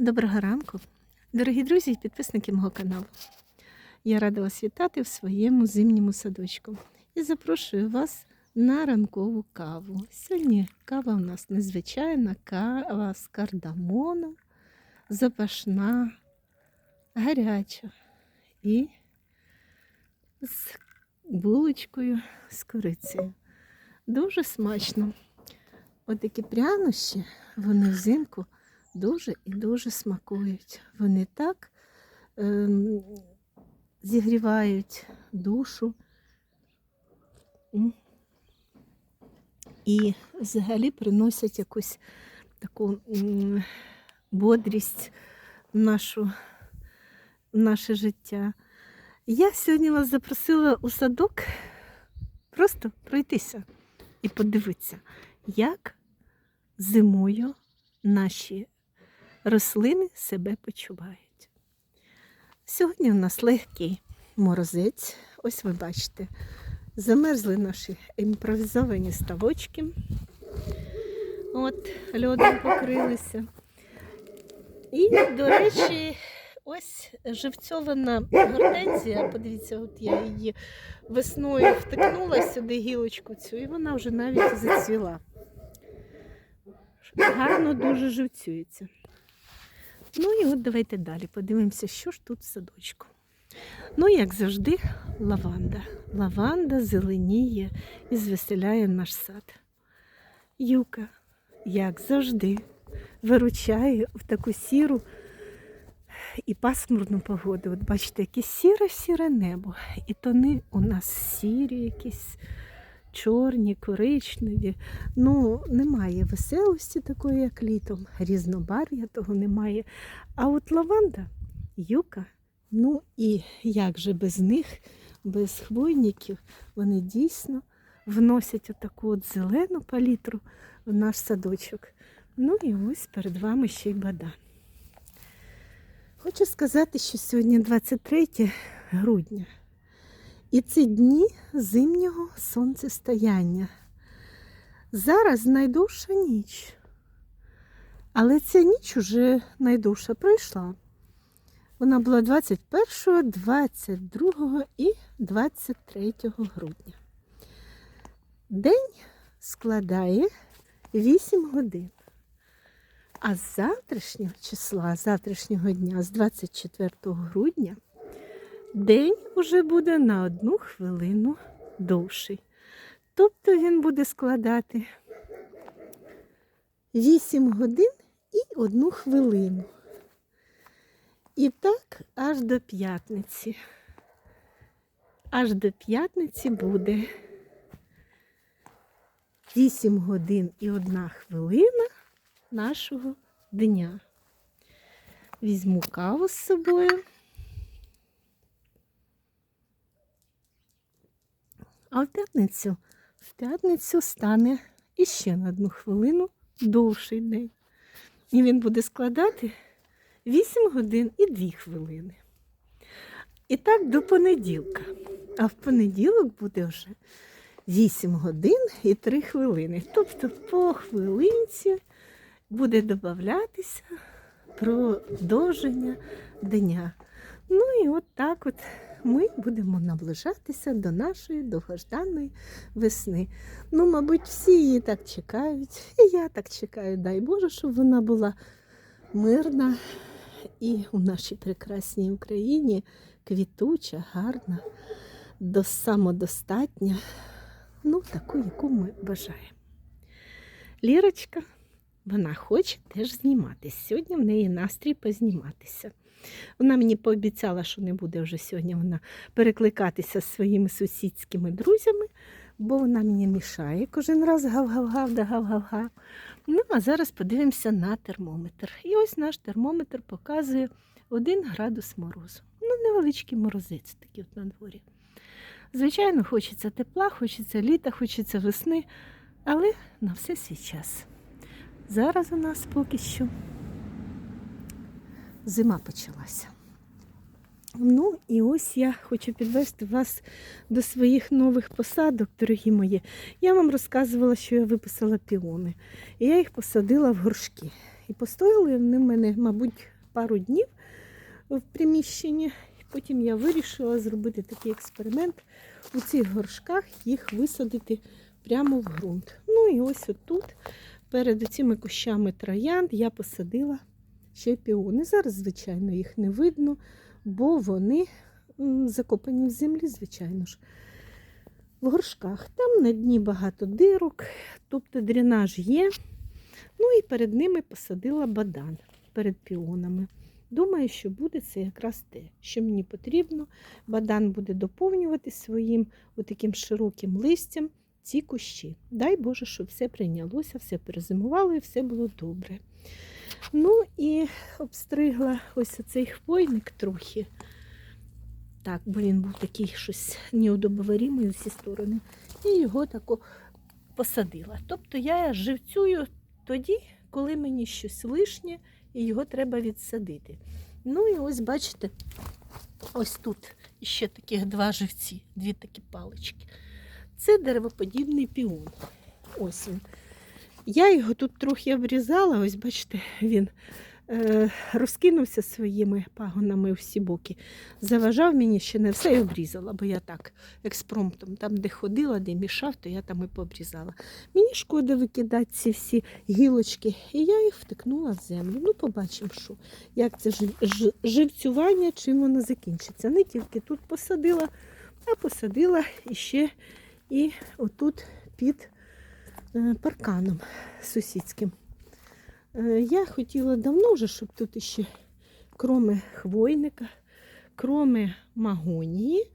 Доброго ранку, дорогі друзі і підписники мого каналу. Я рада вас вітати в своєму зимньому садочку і запрошую вас на ранкову каву. Сьогодні кава у нас незвичайна кава з кардамоном, запашна, гаряча і з булочкою з корицею. Дуже смачно. От прянощі, вони взимку дуже і дуже смакують. Вони так ем, зігрівають душу. І взагалі приносять якусь таку бодрість в, нашу, в наше життя. Я сьогодні вас запросила у садок просто пройтися і подивитися, як зимою наші рослини себе почувають. Сьогодні у нас легкий морозець. Ось ви бачите, замерзли наші імпровізовані ставочки. От, льодом покрилися. І, до речі, ось живцьована гортензія. Подивіться, от я її весною втикнула сюди гілочку цю, і вона вже навіть зацвіла. Гарно дуже живцюється. Ну і от давайте далі подивимося, що ж тут в садочку. Ну, як завжди, лаванда. Лаванда зеленіє і звеселяє наш сад. Юка, як завжди, виручає в таку сіру і пасмурну погоду. От бачите, яке сіре-сіре небо. І тони у нас сірі якісь чорні, коричневі. Ну, немає веселості такої, як літом, різнобарв'я того немає. А от лаванда, юка, ну і як же без них, без хвойників, вони дійсно вносять отаку от зелену палітру в наш садочок. Ну і ось перед вами ще й бадан. Хочу сказати, що сьогодні 23 грудня. І це дні зимнього сонцестояння. Зараз найдовша ніч. Але ця ніч уже найдовша пройшла. Вона була 21, 22 і 23 грудня. День складає 8 годин. А з завтрашнього числа, завтрашнього дня, з 24 грудня, день уже буде на одну хвилину довший. Тобто він буде складати 8 годин і одну хвилину. І так аж до п'ятниці. Аж до п'ятниці буде 8 годин і одна хвилина нашого дня. Візьму каву з собою. А в п'ятницю, в п'ятницю стане іще на одну хвилину довший день. І він буде складати 8 годин і 2 хвилини. І так до понеділка. А в понеділок буде вже 8 годин і 3 хвилини. Тобто по хвилинці буде додатися продовження дня. Ну і от так от ми будемо наближатися до нашої довгожданої весни. Ну, мабуть, всі її так чекають. І я так чекаю, дай Боже, щоб вона була мирна і у нашій прекрасній Україні квітуча, гарна, самодостатня, ну, таку, яку ми бажаємо. Лірочка, вона хоче теж зніматися. Сьогодні в неї настрій позніматися. Вона мені пообіцяла, що не буде вже сьогодні вона перекликатися з своїми сусідськими друзями, бо вона мені мішає кожен раз гав-гав-гав да гав-гав-гав. Ну, а зараз подивимося на термометр. І ось наш термометр показує 1 градус морозу. Ну, невеличкий морозець такий от на дворі. Звичайно, хочеться тепла, хочеться літа, хочеться весни, але на все свій час. Зараз у нас поки що зима почалася. Ну і ось я хочу підвести вас до своїх нових посадок, дорогі мої. Я вам розказувала, що я виписала піони. І я їх посадила в горшки. І постояли вони в мене, мабуть, пару днів в приміщенні. Потім я вирішила зробити такий експеримент у цих горшках їх висадити прямо в ґрунт. Ну і ось отут, перед цими кущами троянд, я посадила ще. Зараз, звичайно, їх не видно, бо вони закопані в землі, звичайно ж. В горшках. Там на дні багато дирок, тобто дренаж є. Ну і перед ними посадила бадан перед піонами. Думаю, що буде це якраз те, що мені потрібно. Бадан буде доповнювати своїм отаким широким листям ці кущі. Дай Боже, щоб все прийнялося, все перезимувало і все було добре. Ну і обстригла ось цей хвойник трохи. Так, бо він був такий щось неудобоварімий у всі сторони. І його тако посадила. Тобто я живцюю тоді, коли мені щось лишнє і його треба відсадити. Ну і ось бачите, ось тут ще таких два живці, дві такі палички. Це деревоподібний піон. Ось він. Я його тут трохи обрізала, ось бачите, він е, розкинувся своїми пагонами у всі боки. Заважав мені ще не все і обрізала, бо я так експромтом, там, де ходила, де мішав, то я там і пообрізала. Мені шкода викидати ці всі гілочки, і я їх втикнула в землю. Ну, побачимо, що, як це живцювання, чим воно закінчиться. Не тільки тут посадила, а посадила іще і отут під парканом сусідським. Е, Я хотіла давно вже, щоб тут іще кроме хвойника, кроме магонії,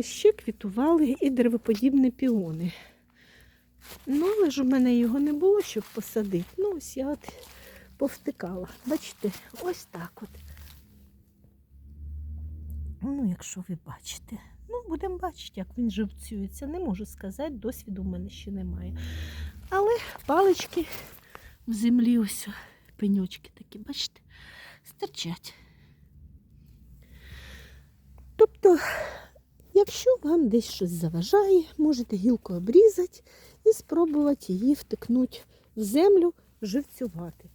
ще квітували і деревоподібні піони. Ну, але ж у мене його не було, щоб посадити. Ну, ось я от повтикала. Бачите, ось так от. Ну, якщо ви бачите. Ну, будемо бачити, як він живцюється. Не можу сказати, досвіду в мене ще немає. Але палички в землі ось пеньочки такі, бачите, стирчать. Тобто, якщо вам десь щось заважає, можете гілку обрізати і спробувати її втикнути в землю, живцювати.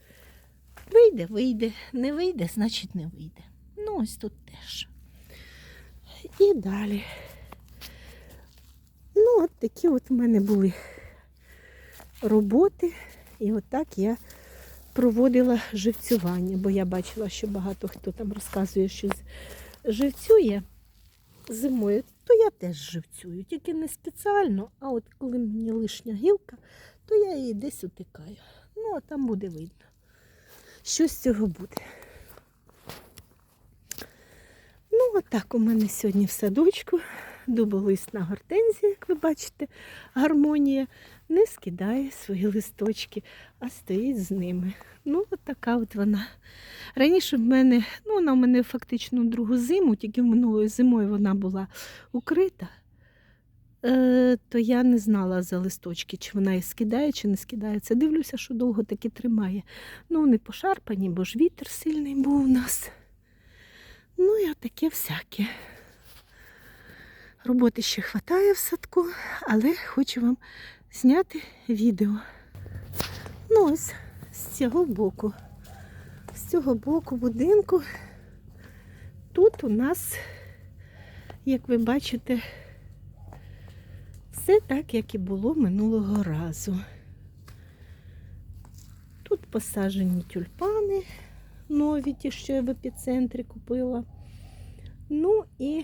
Вийде, вийде, не вийде, значить не вийде. Ну, ось тут теж. І далі. Ну, от такі от в мене були роботи. І отак я проводила живцювання, бо я бачила, що багато хто там розказує, що живцює зимою, то я теж живцюю, тільки не спеціально, а от коли мені лишня гілка, то я її десь утикаю. Ну, а там буде видно, що з цього буде. Ну, отак у мене сьогодні в садочку дуболисна гортензія, як ви бачите, гармонія не скидає свої листочки, а стоїть з ними. Ну, от така от вона. Раніше в мене, ну вона в мене фактично другу зиму, тільки минулої зимою вона була укрита, е, то я не знала за листочки, чи вона їх скидає, чи не скидає. Це дивлюся, що довго таки тримає. Ну, вони пошарпані, бо ж вітер сильний був у нас. Ну і отаке всяке. Роботи ще хватає в садку, але хочу вам зняти відео. Ну ось з цього боку. З цього боку будинку. Тут у нас, як ви бачите, все так, як і було минулого разу. Тут посаджені тюльпани нові, ті, що я в епіцентрі купила. Ну і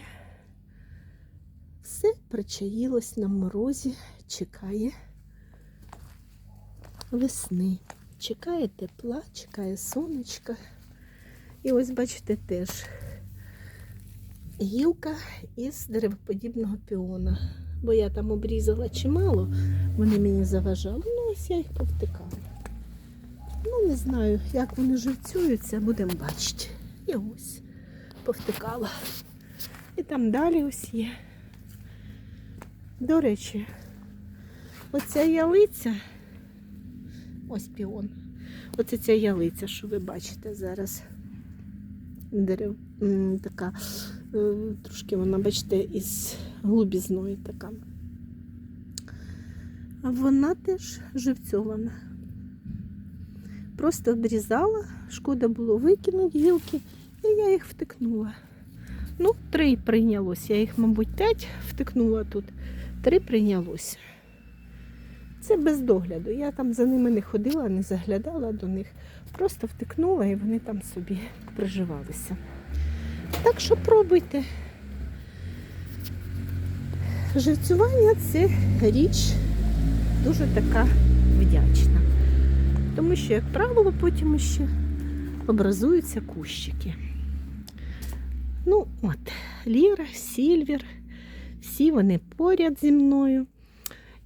все причаїлось на морозі, чекає весни. Чекає тепла, чекає сонечка. І ось, бачите, теж гілка із деревоподібного піона. Бо я там обрізала чимало, вони мені заважали. Ну, ось я їх повтикала. Ну, не знаю, як вони живцюються, будемо бачити. І ось повтикала. І там далі ось є. До речі, оця ялиця, ось піон. Оце ця ялиця, що ви бачите зараз. Дерев, така, е, трошки вона, бачите, із глубізною така. Вона теж живцьована. Просто обрізала, шкода було викинути гілки, і я їх втикнула. Ну, три прийнялось. Я їх, мабуть, п'ять втикнула тут. Три прийнялось. Це без догляду. Я там за ними не ходила, не заглядала до них. Просто втикнула і вони там собі приживалися. Так що пробуйте. Живцювання це річ дуже така вдячна. Тому що, як правило, потім ще образуються кущики. Ну, от, Ліра, Сільвір, всі вони поряд зі мною.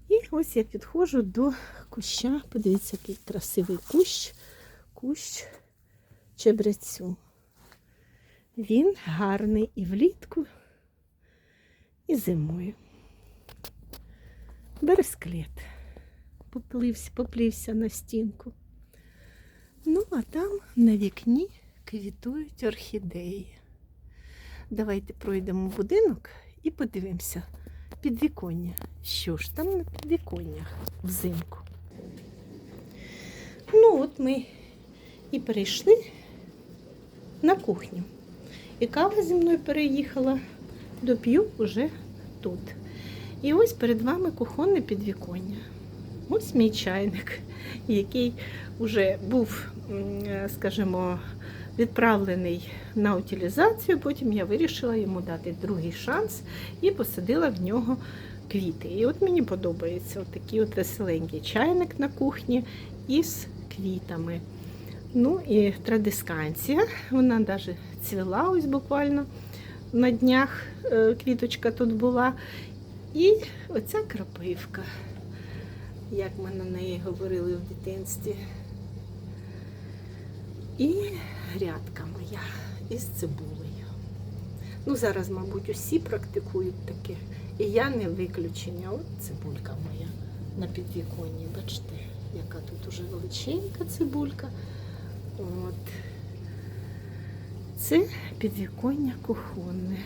І ось я підходжу до куща. Подивіться, який красивий кущ, кущ чебрецю. Він гарний і влітку, і зимою. Бересклет поплився, поплівся на стінку. Ну, а там на вікні квітують орхідеї. Давайте пройдемо в будинок і подивимося підвіконня. Що ж там на підвіконнях взимку? Ну, от ми і перейшли на кухню. І кава зі мною переїхала, доп'ю уже тут. І ось перед вами кухонне підвіконня. Ось мій чайник, який вже був, скажімо, відправлений на утилізацію. Потім я вирішила йому дати другий шанс і посадила в нього квіти. І от мені подобається от такий от веселенький чайник на кухні із квітами. Ну і традисканція, вона навіть цвіла ось буквально на днях е, квіточка тут була. І оця крапивка, як ми на неї говорили в дитинстві. І грядка моя із цибулею. Ну, зараз, мабуть, усі практикують таке. І я не виключення. От цибулька моя на підвіконні. Бачите, яка тут уже величенька цибулька. От. Це підвіконня кухонне.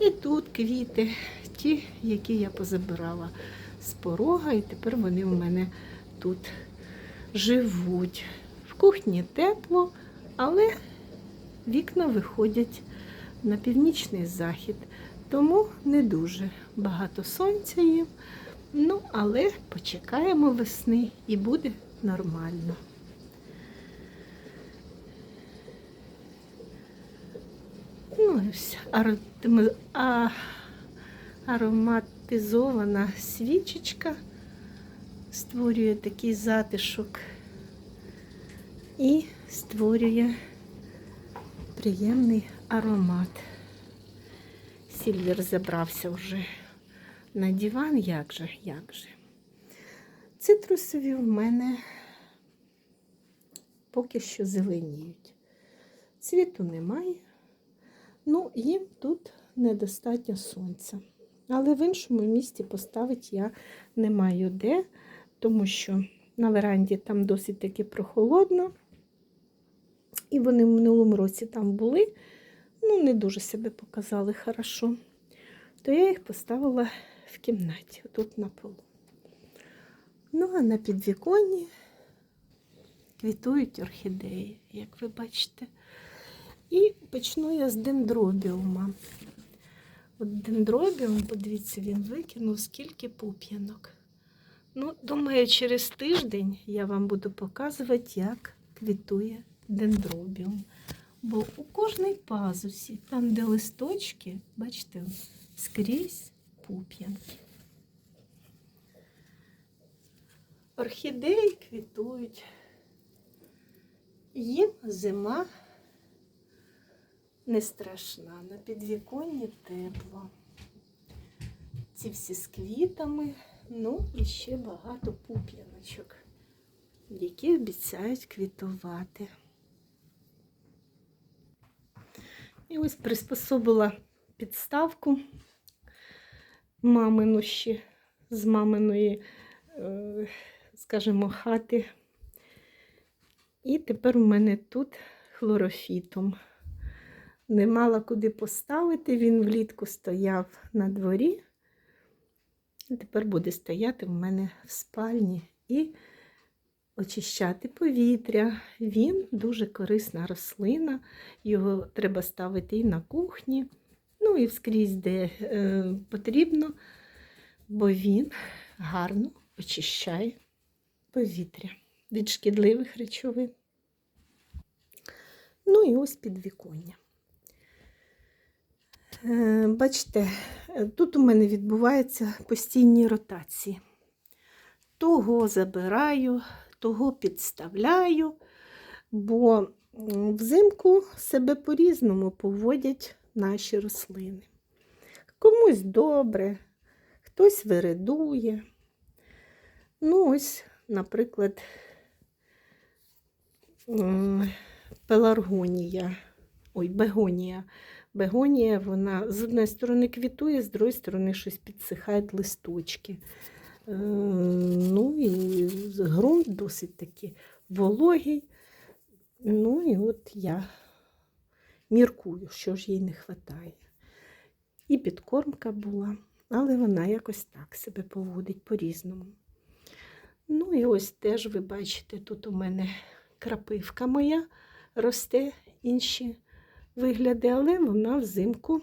І тут квіти, ті, які я позабирала з порога, і тепер вони у мене тут живуть. В кухні тепло, але вікна виходять на північний захід, тому не дуже багато сонця їм. Ну, але почекаємо весни і буде нормально. Ну і все. Ароматизована свічечка створює такий затишок і створює приємний аромат. Сільвер забрався вже на диван, як же, як же. Цитрусові в мене поки що зеленіють. Цвіту немає. Ну, їм тут недостатньо сонця. Але в іншому місці поставити я не маю де, тому що на веранді там досить таки прохолодно. І вони в минулому році там були, ну, не дуже себе показали хорошо. То я їх поставила в кімнаті, тут на полу. Ну, а на підвіконні квітують орхідеї, як ви бачите. І почну я з дендробіума. От дендробіум, подивіться, він викинув скільки пуп'янок. Ну, думаю, через тиждень я вам буду показувати, як квітує дендробіум. Бо у кожній пазусі, там, де листочки, бачите, скрізь пуп'янки. Орхідеї квітують. Їм зима не страшна. На підвіконні тепло. Ці всі з квітами, ну і ще багато пуп'яночок, які обіцяють квітувати. І ось приспособила підставку мамину ще з маминої, е, скажімо, хати. І тепер у мене тут хлорофітом. Не мала куди поставити, він влітку стояв на дворі. Тепер буде стояти в мене в спальні. І очищати повітря. Він дуже корисна рослина, його треба ставити і на кухні, ну і вскрізь, де е, потрібно, бо він гарно очищає повітря від шкідливих речовин. Ну і ось підвіконня. Е, Бачите, тут у мене відбуваються постійні ротації. Того забираю, того підставляю, бо взимку себе по-різному поводять наші рослини. Комусь добре, хтось виридує. Ну, ось, наприклад, пеларгонія, ой, бегонія. Бегонія, вона з однієї сторони квітує, з другої сторони щось підсихають листочки. Е, Ну і ґрунт досить таки вологий. Ну і от я міркую, що ж їй не вистачає. І підкормка була, але вона якось так себе поводить по-різному. Ну і ось теж ви бачите, тут у мене крапивка моя росте інші вигляди, але вона взимку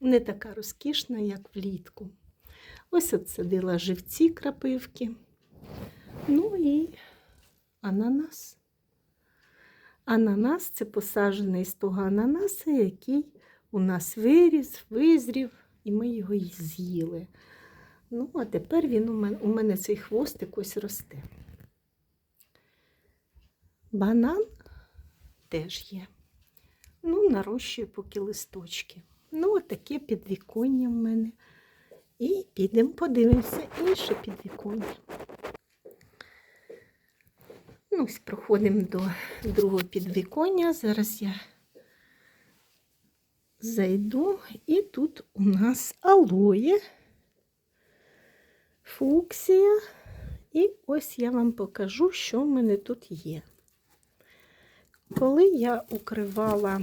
не така розкішна, як влітку. Ось от садила живці крапивки. Ну і ананас. Ананас це посаджений з того ананаса, який у нас виріс, визрів, і ми його й з'їли. Ну, а тепер він у мене, у мене цей хвостик ось росте. Банан теж є. Ну, нарощую поки листочки. Ну, отаке підвіконня в мене. І підемо подивимося інше підвіконня. Ну, ось проходимо до другого підвіконня. Зараз я зайду, і тут у нас алоє, фуксія. І ось я вам покажу, що в мене тут є. Коли я укривала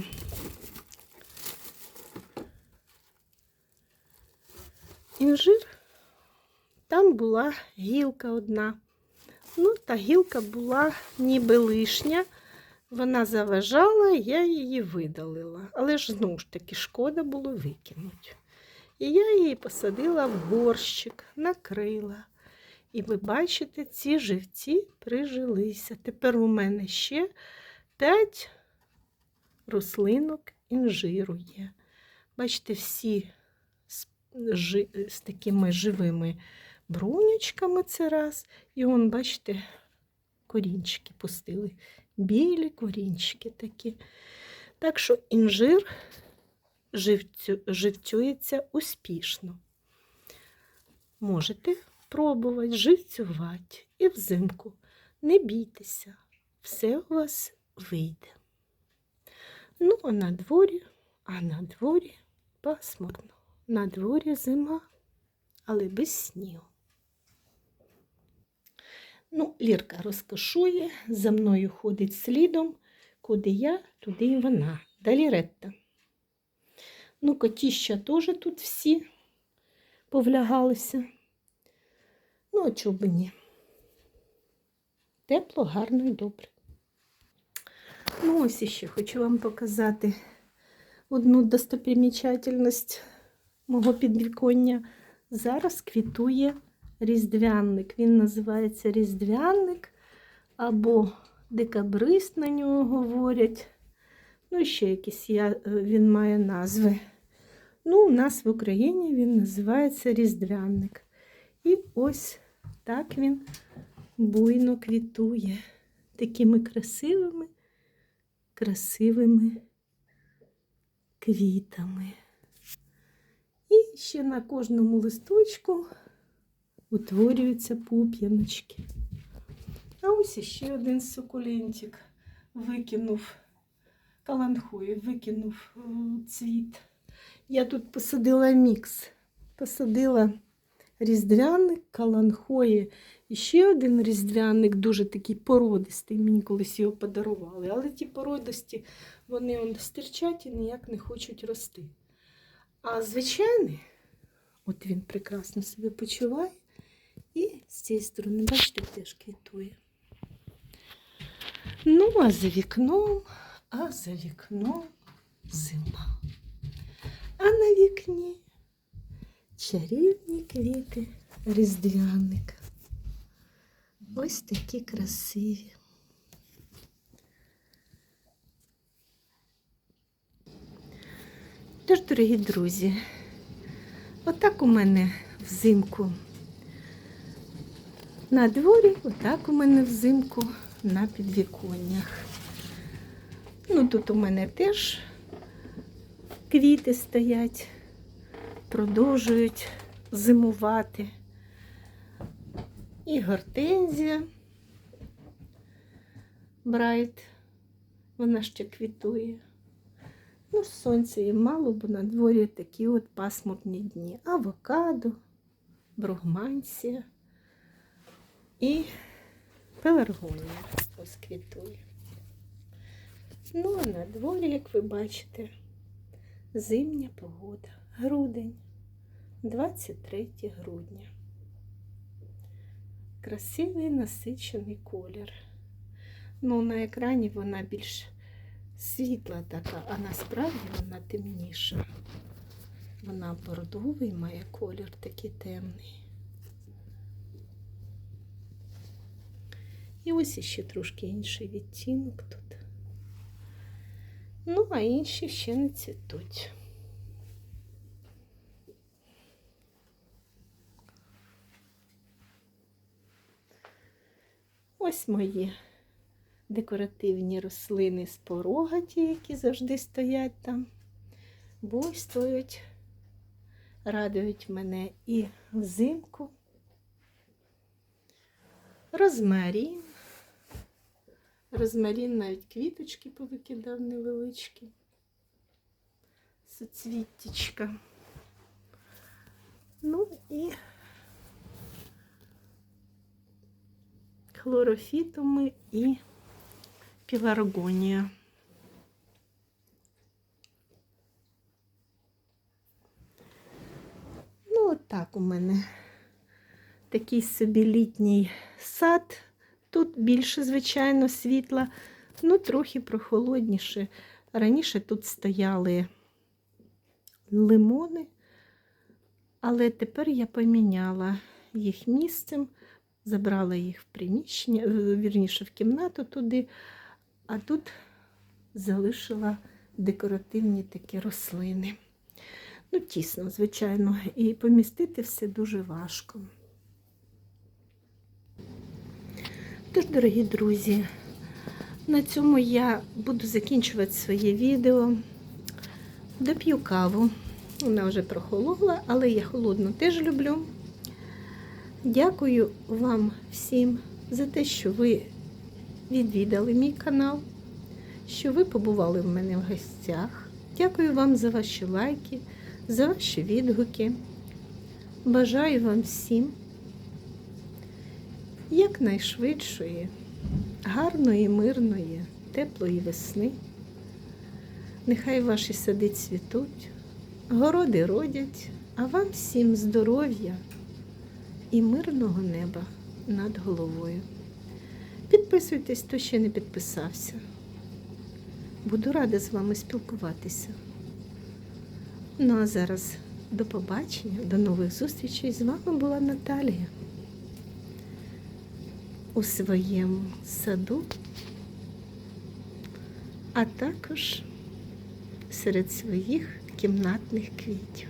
інжир, там була гілка одна. Ну, та гілка була ніби лишня, вона заважала, я її видалила. Але ж знову ж таки шкода було викинути. І я її посадила в горщик, накрила. І ви бачите, ці живці прижилися. Тепер у мене ще 5 рослинок інжиру є. Бачите, всі з, жи- з такими живими брунючками це раз. І он, бачите, корінчики пустили. Білі корінчики такі. Так що інжир живцю, живцюється успішно. Можете пробувати живцювати і взимку. Не бійтеся, все у вас вийде. Ну, а на дворі, а на дворі пасмурно. На дворі зима, але без снігу. Ну, Лірка розкошує, за мною ходить слідом, куди я, туди і вона. Далі Ретта. Ну, котіща теж тут всі повлягалися. Ну, а чого б ні? Тепло, гарно і добре. Ну, ось іще хочу вам показати одну достопримічательність мого підвіконня. Зараз квітує різдвяник. Він називається різдвяник або декабрист на нього говорять. Ну, і ще якісь я, е, він має назви. Ну, у нас в Україні він називається різдвяник. І ось так він буйно квітує такими красивими, красивими квітами. І ще на кожному листочку утворюються пуп'яночки. А ось іще один сукулентик викинув каланхою, викинув е, цвіт. Я тут посадила мікс. Посадила різдвяник, каланхої. І ще один різдвяник, дуже такий породистий. Мені колись його подарували. Але ті породисті, вони он стирчать і ніяк не хочуть рости. А звичайний, от він прекрасно себе почуває І з цієї сторони, бачите, теж квітує. Ну, а за вікном, а за вікном зима. А на вікні чарівні квіти різдвяника. Ось такі красиві. Тож, дорогі друзі, отак у мене взимку на дворі, отак у мене взимку на підвіконнях. Ну, тут у мене теж квіти стоять, продовжують зимувати. І гортензія Брайт, вона ще квітує. Ну, сонця їй мало, бо на дворі такі от пасмурні дні. Авокадо, бругмансія і пеларгонія ось квітує. Ну, а на дворі, як ви бачите, зимня погода. Грудень, 23 грудня. Красивий насичений колір. Ну, на екрані вона більш світла така, а насправді вона темніша. Вона бордовий має колір такий темний. І ось іще трошки інший відтінок тут. Ну, а інші ще не цвітуть. Ось мої декоративні рослини з порогаті, які завжди стоять там, буйствують, радують мене і взимку. Розмарін. Розмарін навіть квіточки повикидав невеличкі. Соцвіттічка. Ну і хлорофітуми і піларгонія. Ну, от так у мене такий собі літній сад. Тут більше, звичайно, світла, ну трохи прохолодніше. Раніше тут стояли лимони, але тепер я поміняла їх місцем, забрала їх в приміщення, е, вірніше в кімнату туди, а тут залишила декоративні такі рослини. Ну, тісно, звичайно, і помістити все дуже важко. Тож, дорогі друзі, на цьому я буду закінчувати своє відео. Доп'ю каву. Вона вже прохолола, але я холодну теж люблю. Дякую вам всім за те, що ви відвідали мій канал, що ви побували в мене в гостях. Дякую вам за ваші лайки, за ваші відгуки. Бажаю вам всім якнайшвидшої, гарної, мирної, теплої весни. Нехай ваші сади цвітуть, городи родять, а вам всім здоров'я і мирного неба над головою. Підписуйтесь, хто ще не підписався. Буду рада з вами спілкуватися. Ну а зараз до побачення, до нових зустрічей. З вами була Наталія у своєму саду, а також серед своїх кімнатних квітів.